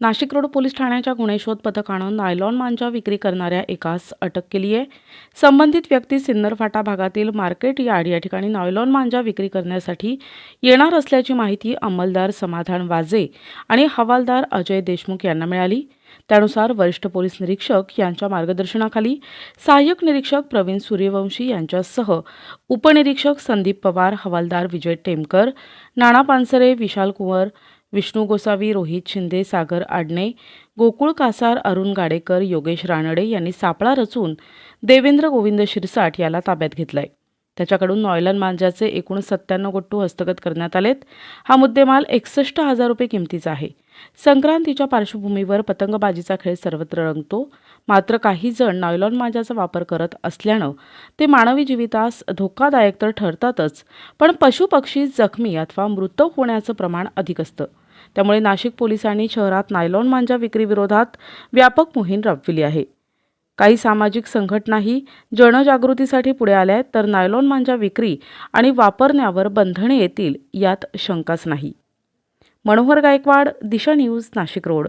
Nashik road police ठाण्याच्या गुन्हे शोध पथकानं नायलॉन मांजा विक्री करणाऱ्या एकास अटक केली आहे संबंधित व्यक्ती सिन्नर फाटा भागातील मार्केट यार्ड या ठिकाणी नायलॉन मांजा विक्री करण्यासाठी येणार असल्याची माहिती अंमलदार समाधान वाजे आणि हवालदार अजय देशमुख यांना मिळाली. त्यानुसार वरिष्ठ पोलीस निरीक्षक यांच्या मार्गदर्शनाखाली सहाय्यक निरीक्षक प्रवीण सूर्यवंशी यांच्यासह उपनिरीक्षक संदीप पवार हवालदार विजय टेमकर नाना पानसरे विशाल कुंवर विष्णू गोसावी रोहित शिंदे सागर आडणे गोकुळ कासार अरुण गाडेकर योगेश रानडे यांनी सापळा रचून देवेंद्र गोविंद शिरसाट याला ताब्यात घेतलाय. त्याच्याकडून नॉयलन मांजाचे एकूण सत्त्याण्णव गट्टू हस्तगत करण्यात आलेत. हा मुद्देमाल एकसष्ट हजार रुपये किमतीचा आहे. संक्रांतीच्या पार्श्वभूमीवर पतंगबाजीचा खेळ सर्वत्र रंगतो. मात्र काही जण नॉयलॉन मांजाचा वापर करत असल्यानं ते मानवी जीवितास धोकादायक तर ठरतातच पण पशुपक्षी जखमी अथवा मृत होण्याचं प्रमाण अधिक असतं. त्यामुळे नाशिक पोलिसांनी शहरात नायलॉन मांजा विक्रीविरोधात व्यापक मोहीम राबविली आहे. काही सामाजिक संघटनाही जनजागृतीसाठी पुढे आल्या आहेत तर नायलॉन मांजा विक्री आणि वापरण्यावर बंधने येतील यात शंकाच नाही. Manohar Gaikwad Disha news Nashik road.